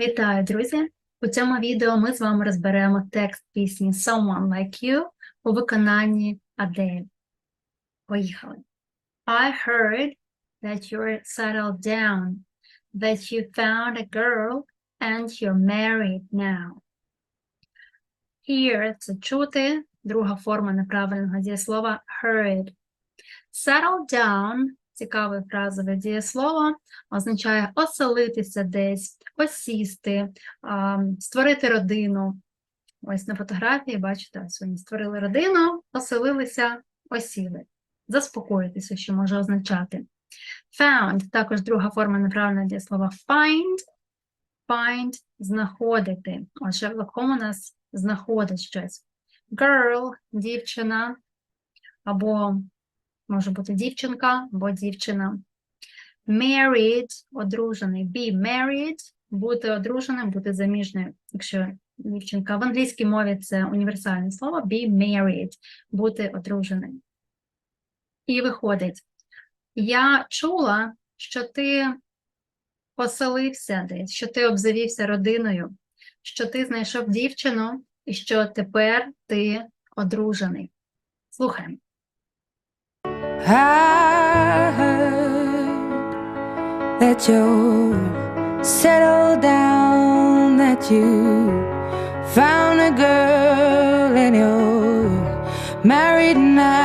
Вітаю, друзі! У цьому відео ми з вами розберемо текст пісні Someone Like You у виконанні Адель. Поїхали. I heard that you're settled down, that you found a girl and you're married now. Hear – це чути, друга форма неправильного дієслова heard. Settle down – цікаве фразове дієслово, означає оселитися десь, осісти, створити родину. Ось на фотографії, бачите, ось вони створили родину, оселилися, осіли. Заспокоїтися, що може означати. Found – також друга форма неправильного дієслова find. Find – знаходити. Ось Шерлок Холмс знаходить щось. Girl – дівчина, або може бути дівчинка, або дівчина. Married – одружений. Be married – бути одруженим, бути заміжною. Якщо дівчинка в англійській мові це універсальне слово. Be married – бути одруженим. І виходить, я чула, що ти поселився десь, що ти обзавівся родиною, що ти знайшов дівчину і що тепер ти одружений. Слухаємо. I heard that you're settled down, that you found a girl and you're married now.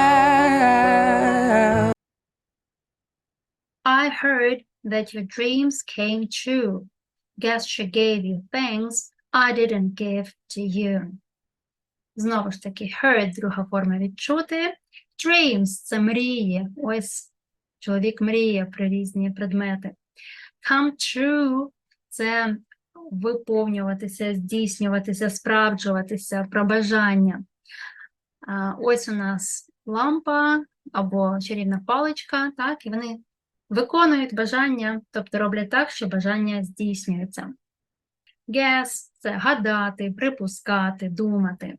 I heard that your dreams came true. Guess she gave you things I didn't give to you. Знову ж таки, heard – друга форма відчути. Dreams – це мрії. Ось чоловік мріє про різні предмети. Come true – це виповнюватися, здійснюватися, справджуватися, про бажання. Ось у нас лампа або чарівна паличка, так, і вони виконують бажання, тобто роблять так, що бажання здійснюються. Guess – це гадати, припускати, думати.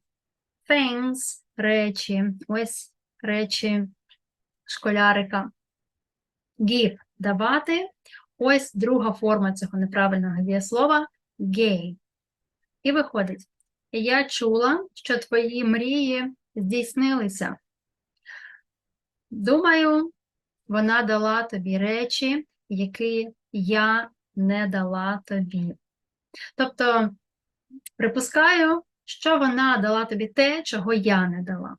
Things – речі, ось речі школярика. Give – давати, ось друга форма цього неправильного дієслова – gave. І виходить, я чула, що твої мрії здійснилися. Думаю, вона дала тобі речі, які я не дала тобі. Тобто, припускаю, що вона дала тобі те, чого я не дала.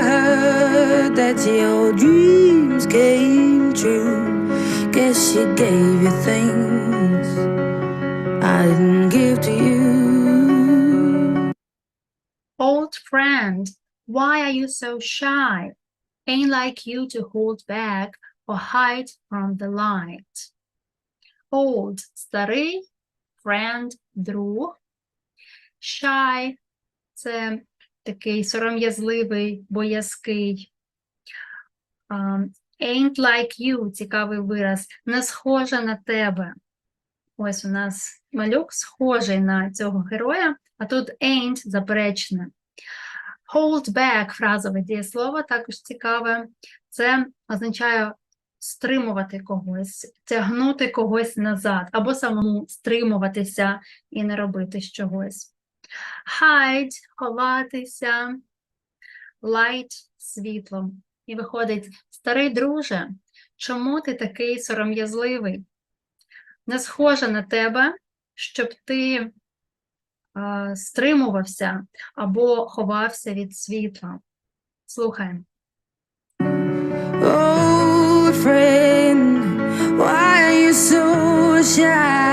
I heard that your dreams came true. Guess she gave you things I didn't give to you. Old friend, why are you so shy? Ain't like you to hold back or hide from the light. Old – старий, friend – друг. Shy – це такий сором'язливий, боязкий. Ain't like you – цікавий вираз, не схожа на тебе. Ось у нас малюк схожий на цього героя, а тут ain't – заперечне. Hold back – фразове дієслово, також цікаве. Це означає стримувати когось, тягнути когось назад, або самому стримуватися і не робити чогось. Hide – ховатися, light – світлом. І виходить, старий друже, чому ти такий сором'язливий? Не схоже на тебе, щоб ти е, стримувався або ховався від світла. Слухаємо. Oh, friend, why are you so shy?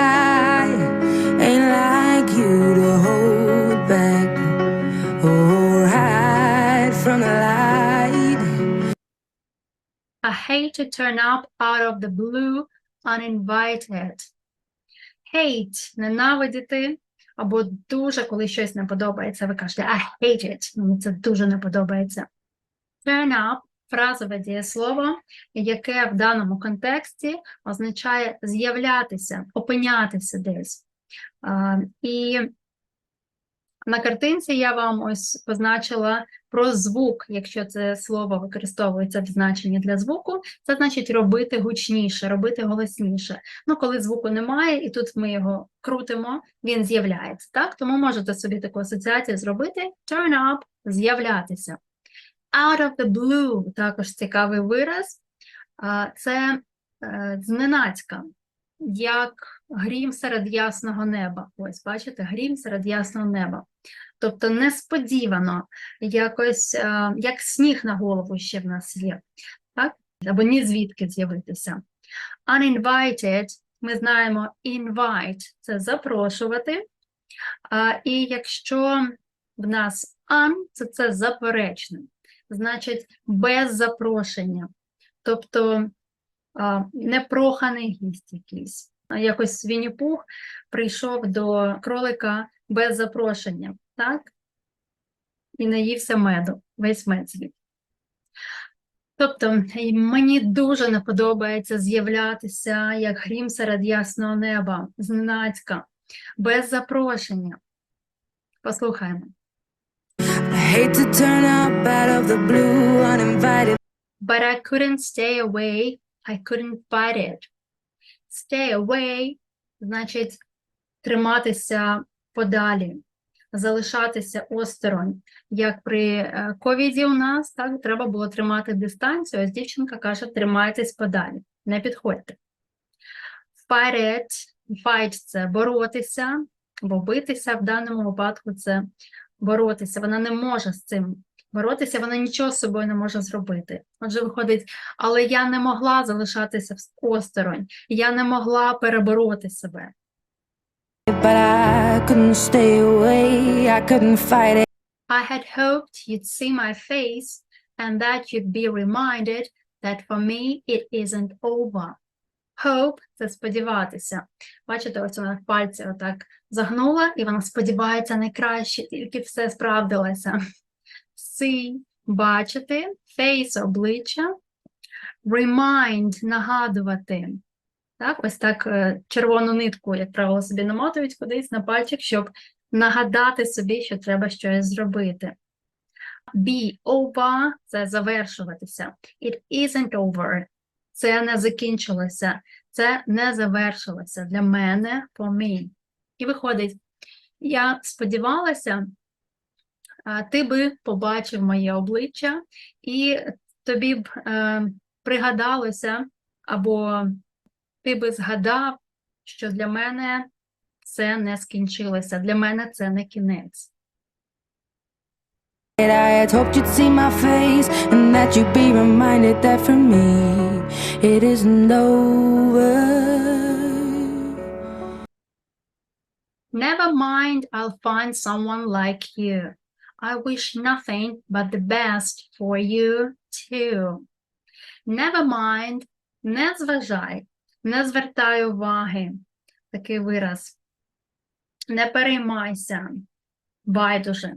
I hate to turn up out of the blue uninvited. Hate – ненавидіти, або дуже, коли щось не подобається, ви кажете I hate it, мені це дуже не подобається. Turn up – фразове дієслово, яке в даному контексті означає з'являтися, опинятися десь. І на картинці я вам ось позначила про звук, якщо це слово використовується в значенні для звуку, це значить робити гучніше, робити голосніше. Ну, коли звуку немає, і тут ми його крутимо, він з'являється. Так? Тому можете собі таку асоціацію зробити turn up, з'являтися. Out of the blue також цікавий вираз. Це е, зненацька, як грім серед ясного неба. Ось, бачите, грім серед ясного неба. Тобто несподівано, якось е, як сніг на голову ще в нас є, так? Або ні звідки з'явитися. Uninvited, ми знаємо invite це запрошувати. І якщо в нас un, це це заперечне, значить без запрошення. Тобто непроханий гість якийсь. Якось Вінні-Пух прийшов до кролика без запрошення, так? І наївся меду, весь мед з'їв. Тобто мені дуже не подобається з'являтися як грім серед ясного неба, зненацька, без запрошення. Послухаємо. But I couldn't stay away, I couldn't fight it. Stay away значить триматися подалі, залишатися осторонь. Як при е, ковіді у нас, так, треба було тримати дистанцію, ось дівчинка каже, тримайтесь подалі, не підходьте. It, fight – це боротися, або битися, в даному випадку це боротися. Вона не може з цим боротися, вона нічого з собою не може зробити. Отже, виходить, але я не могла залишатися осторонь, я не могла перебороти себе. Couldn't stay away, I couldn't fight it. I had hoped you'd see my face and that you'd be reminded that for me it isn't over. Hope – це сподіватися. Бачите, ось вона пальці отак загнула, і вона сподівається найкраще, тільки все справдилося. See – бачити, face – обличчя, remind – нагадувати. Так, ось так е, червону нитку, як правило, собі намотують кудись на пальчик, щоб нагадати собі, що треба щось зробити. Be over – це завершуватися. It isn't over – це не закінчилося, це не завершилося для мене, for me. І виходить, я сподівалася, ти би побачив моє обличчя, і тобі б е, пригадалося, або ти би згадав, що для мене це не скінчилося, для мене це не кінець. I had hoped you'd see my face and that you'd be reminded that for me it isn't over. Never mind, I'll find someone like you. I wish nothing but the best for you too. Never mind, не зважай, не звертай уваги. Такий вираз. Не переймайся. Байдуже.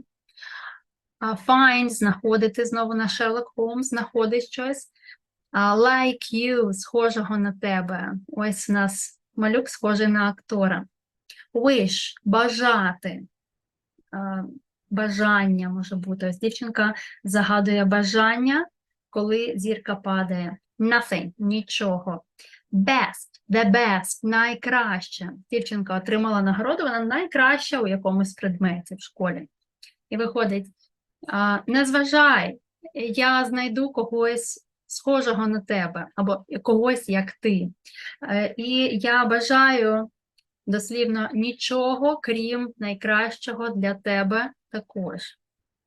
Find – знаходити знову на Sherlock Holmes, знаходить щось. Like you – схожого на тебе. Ось у нас малюк схожий на актора. Wish – бажати. Бажання може бути. Ось дівчинка загадує бажання, коли зірка падає. Nothing – нічого. Best – the best – найкраще. Дівчинка отримала нагороду, вона найкраща у якомусь предметі в школі. І виходить, не зважай, я знайду когось схожого на тебе, або когось як ти. Е, І я бажаю дослівно нічого, крім найкращого для тебе також.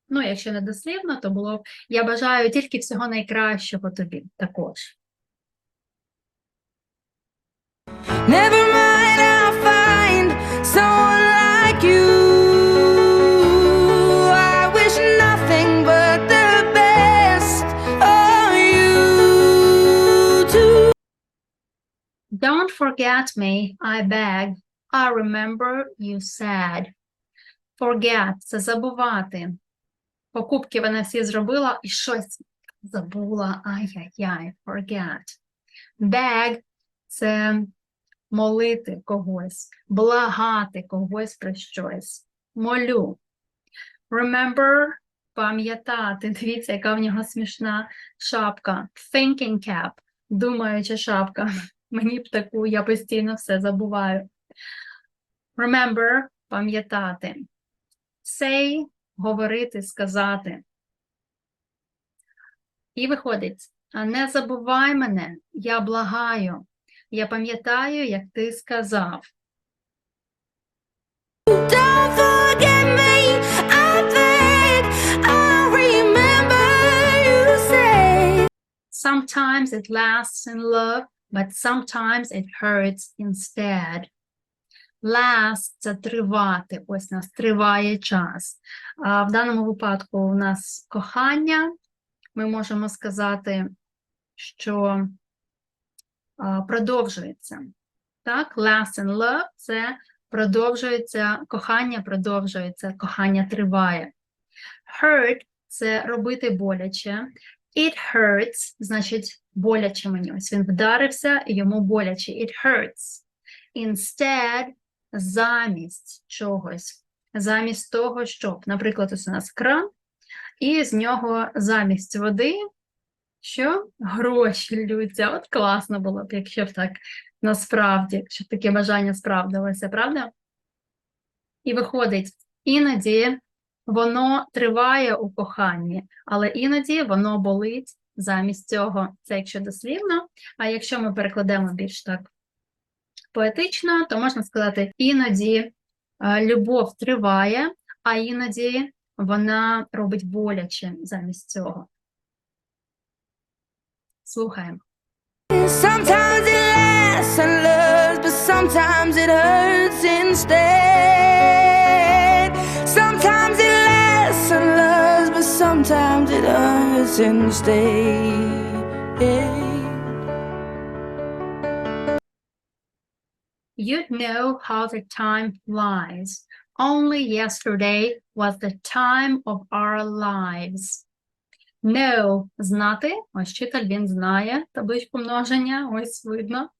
Ну, якщо не дослівно, то було б я бажаю тільки всього найкращого тобі також. Never mind, I'll find someone like you. I wish nothing but the best for you too. Don't forget me, I beg. I remember you said. Forget – це забувати. Покупки вона всі зробила і щось забула. Ай-яй-яй, forget. Beg – це молити когось, благати когось про щось. Молю. Remember пам'ятати. Дивіться, яка в нього смішна шапка. Thinking cap. Думаюча шапка. Мені б таку, я постійно все забуваю. Remember – пам'ятати. Say – говорити, сказати. І виходить, не забувай мене, я благаю. Я пам'ятаю, як ти сказав. Sometimes it lasts in love, but sometimes it hurts instead. Last – це тривати. Ось у нас триває час. А в даному випадку у нас кохання. Ми можемо сказати, що продовжується. Так, last in love – це продовжується, кохання продовжується, кохання триває. Hurt – це робити боляче. It hurts, значить, боляче мені. Ось він вдарився, і йому боляче. It hurts. Instead, замість чогось. Замість того, щоб, наприклад, ось у нас кран, і з нього замість води, що гроші ллються. От класно було б, якщо б так насправді, щоб таке бажання справдилося, правда? І виходить, іноді воно триває у коханні, але іноді воно болить замість цього. Це якщо дослівно. А якщо ми перекладемо більш так поетично, то можна сказати, іноді е, любов триває, а іноді вона робить боляче замість цього. Слухаємо. Sometimes it lasts and loves, but sometimes it hurts instead. Sometimes it lasts and loves, but sometimes it hurts instead. You'd know how the time flies. Only yesterday was the time of our lives. Know – знати. Ось вчитель, він знає табличку множення, ось видно.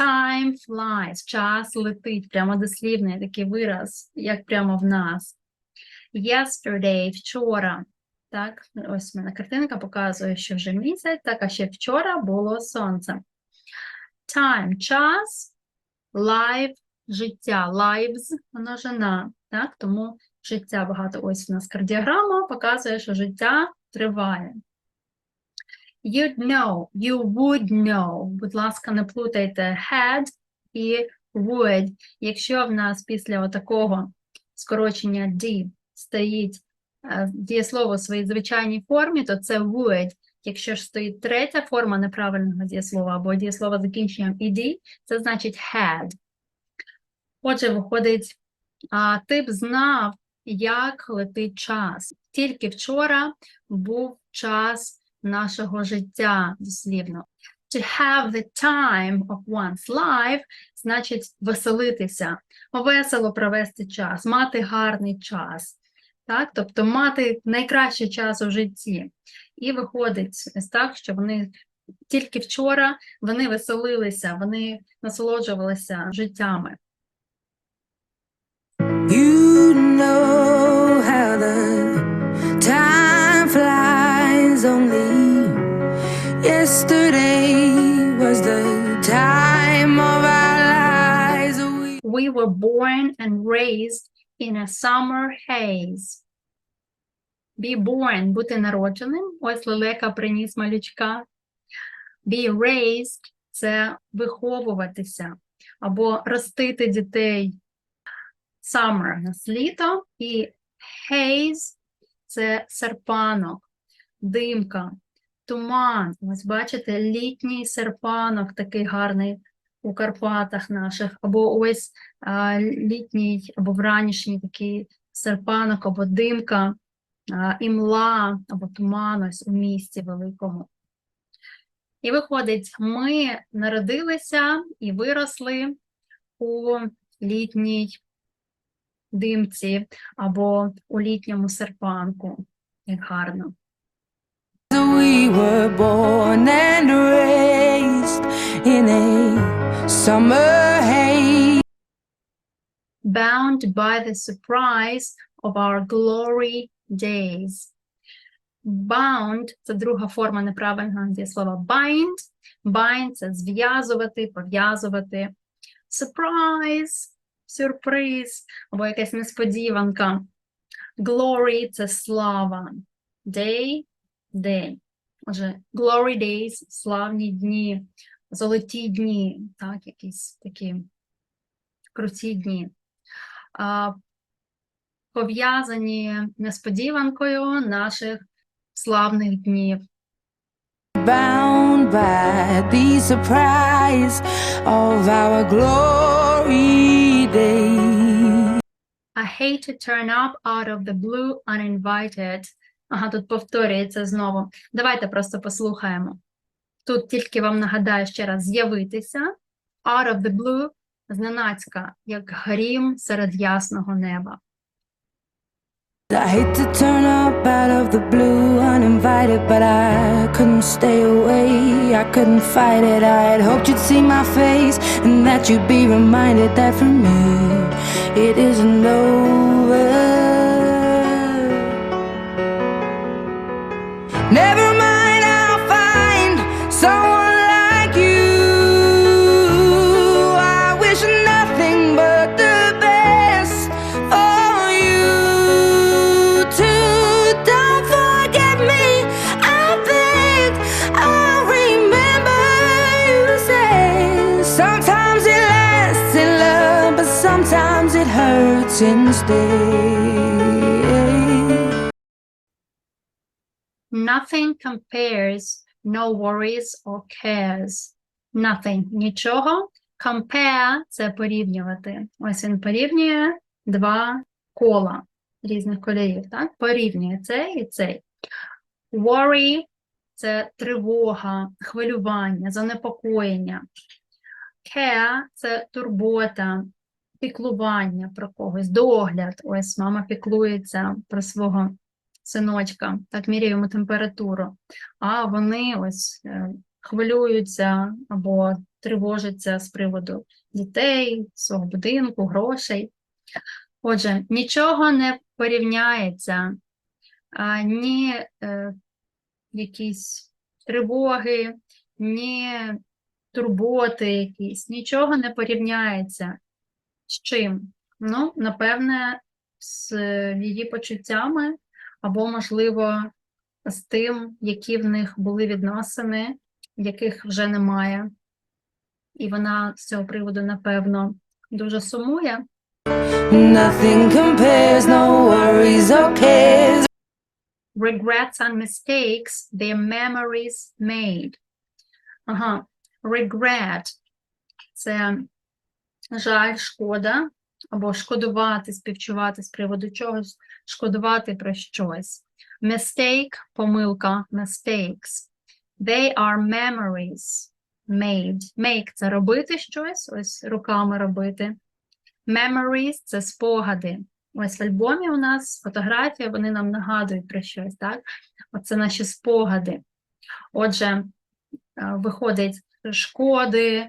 Time flies. Час летить. Прямо дослівний такий вираз, як прямо в нас. Yesterday – вчора. Так, ось мене картинка показує, що вже місяць, так, а ще вчора було сонце. Time – час. Life – життя. Lives – множина. Так, тому життя багато. Ось у нас кардіограма показує, що життя триває. You'd know, you would know. Будь ласка, не плутайте had і would. Якщо в нас після отакого скорочення D стоїть е, дієслово в своїй звичайній формі, то це would. Якщо ж стоїть третя форма неправильного дієслова або дієслова закінченням ed, це значить had. Отже, виходить, а, ти б знав, як летить час. Тільки вчора був час нашого життя, дослівно. To have the time of one's life значить веселитися, весело провести час, мати гарний час. Так? Тобто мати найкращий час у житті. І виходить так, що вони тільки вчора вони веселилися, вони насолоджувалися життями. You know how the time flies only. Yesterday was the time of our lives. We We were born and raised in a summer haze. Be born – бути народженим. Ось лелека приніс малючка. Be raised – це виховуватися або ростити дітей. Summer – у нас літо. І haze – це серпанок, димка, туман. Ось бачите, літній серпанок такий гарний у Карпатах наших, або ось а, літній або вранішній такий серпанок, або димка, а, імла, або туман ось у місті великому. І виходить, ми народилися і виросли у літній димці або у літньому серпанку. Як гарно. we were born and raised in a summer haze. bound by the surprise of our glory days. Bound – це друга форма неправильного дієслова bind. Bind – це зв'язувати, пов'язувати. Surprise – сюрприз або якась несподіванка. Glory – це слава. Day – день. Отже, glory days – славні дні, золоті дні, так, якісь такі круті дні. Пов'язані несподіванкою наших славних днів. Bound by the surprise of our glory days. I hate to turn up out of the blue uninvited. Ага, тут повторюється знову. Давайте просто послухаємо. Тут тільки вам нагадаю ще раз з'явитися. Out of the blue зненацька, як грім серед ясного неба. I hate to turn up out of the blue uninvited, but I couldn't stay away. I couldn't fight it. I'd hoped you'd see my face and that you'd be reminded that for me it isn't over. Never hurts. Nothing compares, no worries or cares. Nothing, нічого. Compare – це порівнювати. Ось він порівнює два кола різних кольорів, так? Порівнює цей і цей. Worry – це тривога, хвилювання, занепокоєння. Care – це турбота, піклування про когось, догляд. Ось мама піклується про свого синочка, так міряє йому температуру. А вони ось е, хвилюються або тривожаться з приводу дітей, свого будинку, грошей. Отже, нічого не порівняється, ні е, якісь тривоги, ні турботи якісь, нічого не порівняється. З чим? Ну, напевне, з її почуттями, або, можливо, з тим, які в них були відносини, яких вже немає. І вона з цього приводу, напевно, дуже сумує. Nothing compares, no worries or cares. Regrets and mistakes, their memories made. Ага, regret – це жаль, шкода, або шкодувати, співчувати з приводу чогось, шкодувати про щось. Mistake – помилка, mistakes. They are memories made. Make – це робити щось, ось руками робити. Memories – це спогади. Ось в альбомі у нас фотографія, вони нам нагадують про щось, так? Оце наші спогади. Отже, е, виходить шкоди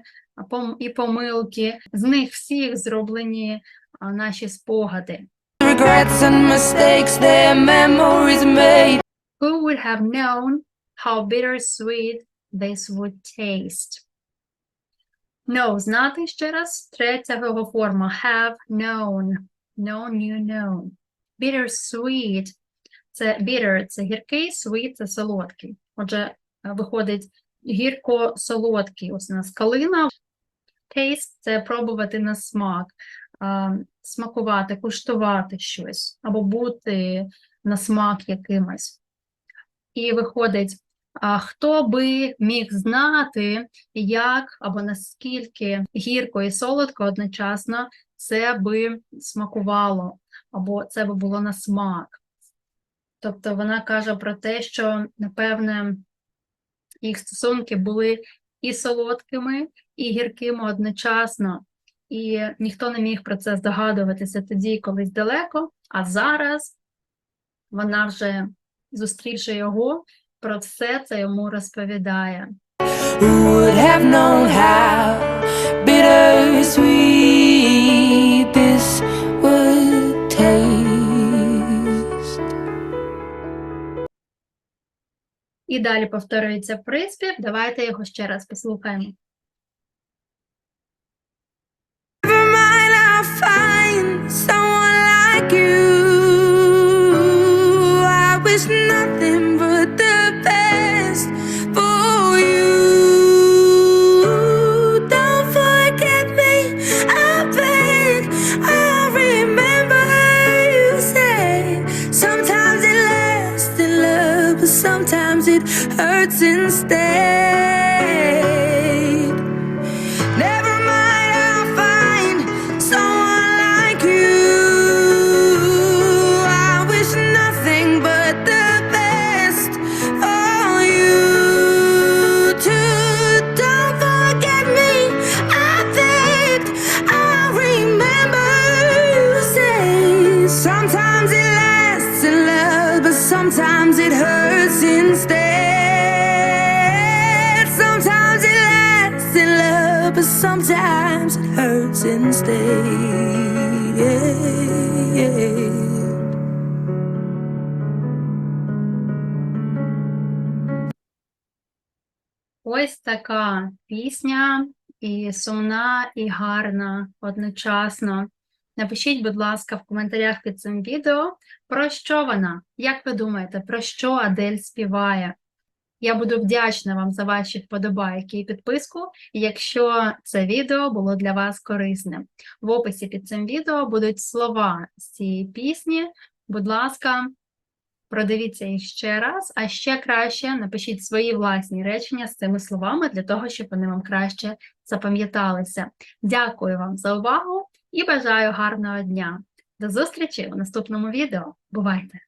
і помилки. З них всіх зроблені наші спогади. Regrets and mistakes, their memories made. Who would have known how bittersweet this would taste? Know, знати ще раз. Третя його форма. Have known. Known, you known. Bittersweet. Це bitter – це гіркий, sweet – це солодкий. Отже, е, виходить гірко-солодкий. Ось у нас калина. Taste – це пробувати на смак, смакувати, куштувати щось, або бути на смак якимось. І виходить, хто би міг знати, як або наскільки гірко і солодко одночасно це би смакувало, або це би було на смак. Тобто вона каже про те, що, напевне, їх стосунки були і солодкими, і гіркими одночасно, і ніхто не міг про це здогадуватися тоді, колись далеко, а зараз вона вже, зустрівши його, про все це йому розповідає. Would have known how І далі повторюється приспів. Давайте його ще раз послухаємо. Never sometimes it hurts instead. Sometimes it lasts in love, but sometimes it hurts instead. Yeah. Ось така пісня, і сумна, і гарна одночасно. Напишіть, будь ласка, в коментарях під цим відео, про що вона? Як ви думаєте, про що Адель співає? Я буду вдячна вам за ваші вподобайки і підписку, якщо це відео було для вас корисним. В описі під цим відео будуть слова з цієї пісні. Будь ласка, продивіться їх ще раз, а ще краще напишіть свої власні речення з цими словами для того, щоб вони вам краще запам'яталися. Дякую вам за увагу і бажаю гарного дня. До зустрічі у наступному відео. Бувайте!